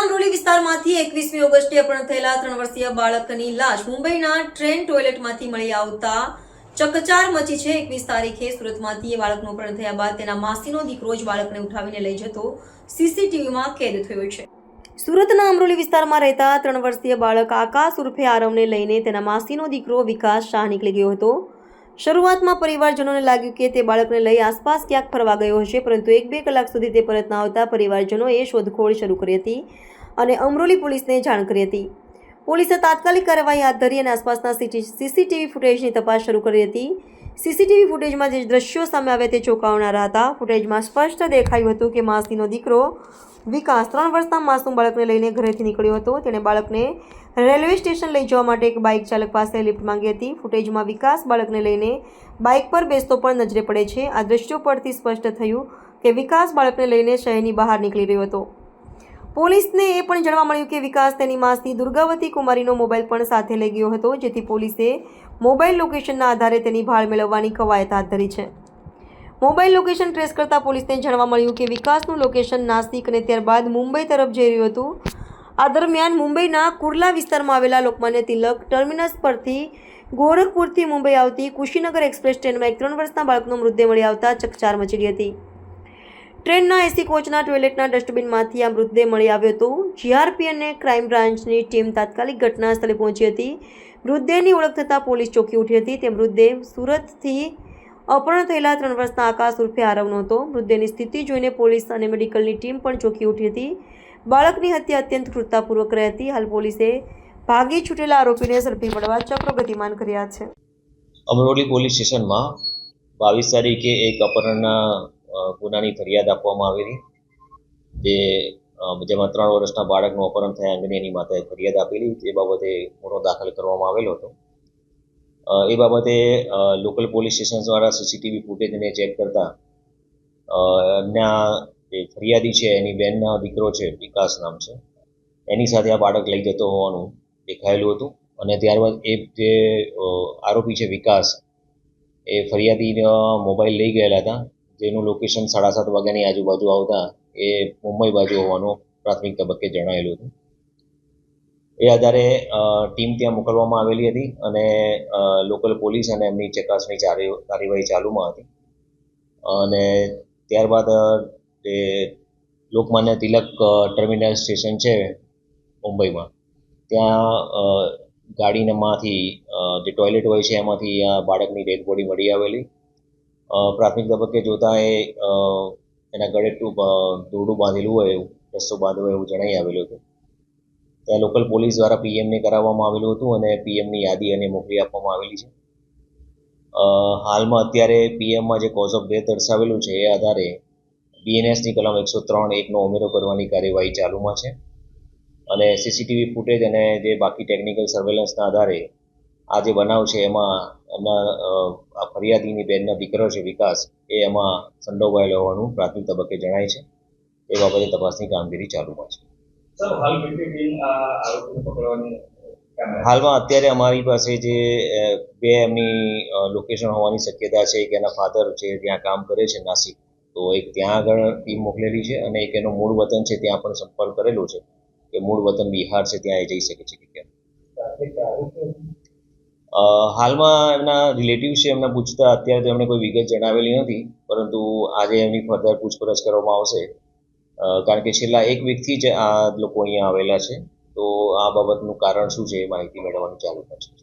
અમરોલી વિસ્તારમાંથી એકવીસમી ઓગસ્ટે અપહરણ થયેલા ત્રણ વર્ષીય બાળકની લાશ મુંબઈના ટ્રેન ટોયલેટમાંથી મળી આવતા ચકચાર મચી છે. એકવીસ તારીખે સુરતમાંથી એ બાળકનું અપહરણ થયા બાદ તેના માસીનો દીકરો જ બાળકને ઉઠાવીને લઈ જતો સીસીટીવીમાં કેદ થયો છે. સુરતના અમરોલી વિસ્તારમાં રહેતા ત્રણ વર્ષીય બાળક આકાશ ઉર્ફે આરવને લઈને તેના માસીનો દીકરો વિકાસ શાહ નીકળી ગયો હતો. શરૂઆતમાં પરિવારજનોને લાગ્યું કે તે બાળકને લઈ આસપાસ ક્યાંક ફરવા ગયો હશે, પરંતુ એક બે કલાક સુધી તે પરત ન આવતા પરિવારજનોએ શોધખોળ શરૂ કરી હતી અને અમરોલી પોલીસને જાણ કરી હતી. પોલીસે તાત્કાલિક કાર્યવાહી હાથ ધરી અને આસપાસના સીસીટીવી ફૂટેજની તપાસ શરૂ કરી હતી. સીસીટીવી ફૂટેજમાં જે દ્રશ્યો સામે આવ્યા તે ચોંકાવનારા હતા. ફૂટેજમાં સ્પષ્ટ દેખાયું હતું કે માસીનો દીકરો વિકાસ ત્રણ વર્ષના માસૂમ બાળકને લઈને ઘરેથી નીકળ્યો હતો. તેણે બાળકને રેલવે સ્ટેશન લઈ જવા માટે એક બાઇક ચાલક પાસે લિફ્ટ માંગી હતી. ફૂટેજમાં વિકાસ બાળકને લઈને બાઇક પર બેસતો પણ નજરે પડે છે. આ દ્રશ્યો પરથી સ્પષ્ટ થયું કે વિકાસ બાળકને લઈને શહેરની બહાર નીકળી રહ્યો હતો. પોલીસને એ પણ જાણવા મળ્યું કે વિકાસ તેની માસથી દુર્ગાવતી કુમારીનો મોબાઈલ પણ સાથે લઈ ગયો હતો, જેથી પોલીસે મોબાઈલ લોકેશનના આધારે તેની ભાળ મેળવવાની કવાયત હાથ ધરી છે. મોબાઈલ લોકેશન ટ્રેસ કરતા પોલીસને જાણવા મળ્યું કે વિકાસનું લોકેશન નાસિક અને ત્યારબાદ મુંબઈ તરફ જઈ રહ્યું હતું. આ દરમિયાન મુંબઈના કુર્લા વિસ્તારમાં આવેલા લોકમાન્ય તિલક ટર્મિનસ પરથી ગોરખપુરથી મુંબઈ આવતી કુશીનગર એક્સપ્રેસ ટ્રેનમાં એક ત્રણ વર્ષના બાળકનો મૃતદેહ મળી આવતા ચકચાર મચી હતી. ટ્રેનના એસી કોચના ટોયલેટના ડસ્ટબિનમાંથી આ મૃતદેહ મળી આવ્યો હતો. જીઆરપી અને ક્રાઇમ બ્રાન્ચની ટીમ તાત્કાલિક ઘટના સ્થળે પહોંચી હતી. મૃતદેહની ઓળખ થતાં પોલીસ ચોકી ઉઠી હતી. તે મૃતદેહ સુરતથી અપહરણ થયેલા ત્રણ વર્ષના આકાશ ઉર્ફે આરવનો હતો મૃતદેહની સ્થિતિ જોઈને પોલીસ અને મેડિકલની ટીમ પણ ચોંકી ઉઠી હતી. બાળકની હત્યા અત્યંત ક્રૂરતાપૂર્વક રહી હતી. હાલ પોલીસે ભાગી છૂટેલા આરોપીને ઝડપી પડવા ચક્રો ગતિમાન કર્યા છે. અમરોલી પોલીસ સ્ટેશનમાં બાવીસ તારીખે એક અપહરણના ગુનાની ફરિયાદ આપવામાં આવેલી જે જેમાં ત્રણ વર્ષના બાળકનું અપહરણ થયા અંગેની એની માતાએ ફરિયાદ આપેલી. તે બાબતે ગુનો દાખલ કરવામાં આવેલો હતો. એ બાબતે લોકલ પોલીસ સ્ટેશન દ્વારા સીસીટીવી ફૂટેજને ચેક કરતા એમના જે ફરિયાદી છે, એની બેનના દીકરો છે, વિકાસ નામ છે, એની સાથે આ બાળક લઈ જતો હોવાનું દેખાયેલું હતું. અને ત્યારબાદ એ જે આરોપી છે, વિકાસ, એ ફરિયાદીનો મોબાઈલ લઈ ગયેલા હતા. જેનું લોકેશન સાડા સાત વાગ્યાની આજુબાજુ આવતા, એ મુંબઈ બાજુ હોવાનું પ્રાથમિક તબક્કે જણાયેલું હતું. એ આધારે ટીમ ત્યાં મોકલવામાં આવેલી હતી અને લોકલ પોલીસ અને એમની ચકાસણી કાર્યવાહી ચાલુમાં હતી. અને ત્યારબાદ એ લોકમાન્ય તિલક ટર્મિનલ સ્ટેશન છે મુંબઈમાં. ત્યાં અ, ગાડીનામાંથી જે ટોયલેટ હોય છે એમાંથી આ બાળકની ડેડ બોડી મળી આવેલી. પ્રાથમિક તબક્કે જોતાં એ એના ગળે ટૂંક દોરડું બાંધેલું હોય એવું રસ્તો બાંધ્યો એવું જણાઈ આવેલું હતું. ત્યાં લોકલ પોલીસ દ્વારા પીએમને કરાવવામાં આવેલું હતું અને પીએમની યાદી અને મોકલી આપવામાં આવેલી છે. હાલમાં અત્યારે પીએમમાં જે કોઝ ઓફ ડેથ દર્શાવેલું છે એ આધારે બીએનએસની કલમ એકસો ત્રણ એકનો ઉમેરો કરવાની કાર્યવાહી ચાલુમાં છે. અને સીસીટીવી ફૂટેજ અને જે બાકી ટેકનિકલ સર્વેલન્સના આધારે આ જે બનાવ છે એમાં એમના આ ફરિયાદીની બેનનો દીકરો છે વિકાસ એ એમાં સંડોવાયેલો હોવાનું પ્રાથમિક તબક્કે જણાય છે. એ બાબતે તપાસની કામગીરી ચાલુમાં છે. હાલમાં અત્યારે અમારી પાસે જે બે એમની લોકેશન હોવાની શક્યતા છે. એક એના ફાધર છે, ત્યાં કામ કરે છે નાસિક. તો એક ત્યાં આગળ ટીમ મોકલેલી છે અને એક એનું મૂળ વતન છે, ત્યાં પણ સંપર્ક કરેલો છે કે મૂળ વતન બિહાર છે, ત્યાં એ જઈ શકે છે કે કેમ. હાલમાં એમના રિલેટિવ છે, એમને પૂછતા અત્યારે તો એમણે કોઈ વિગત જણાવેલી નથી, પરંતુ આજે એમની ફર્ધર પૂછપરછ કરવામાં આવશે. કારણ કે છેલ્લા એક વીકથી જ આ લોકો અહીંયા આવેલા છે. તો આ બાબતનું કારણ શું છે એ માહિતી મેળવવાનું ચાલુ કરશે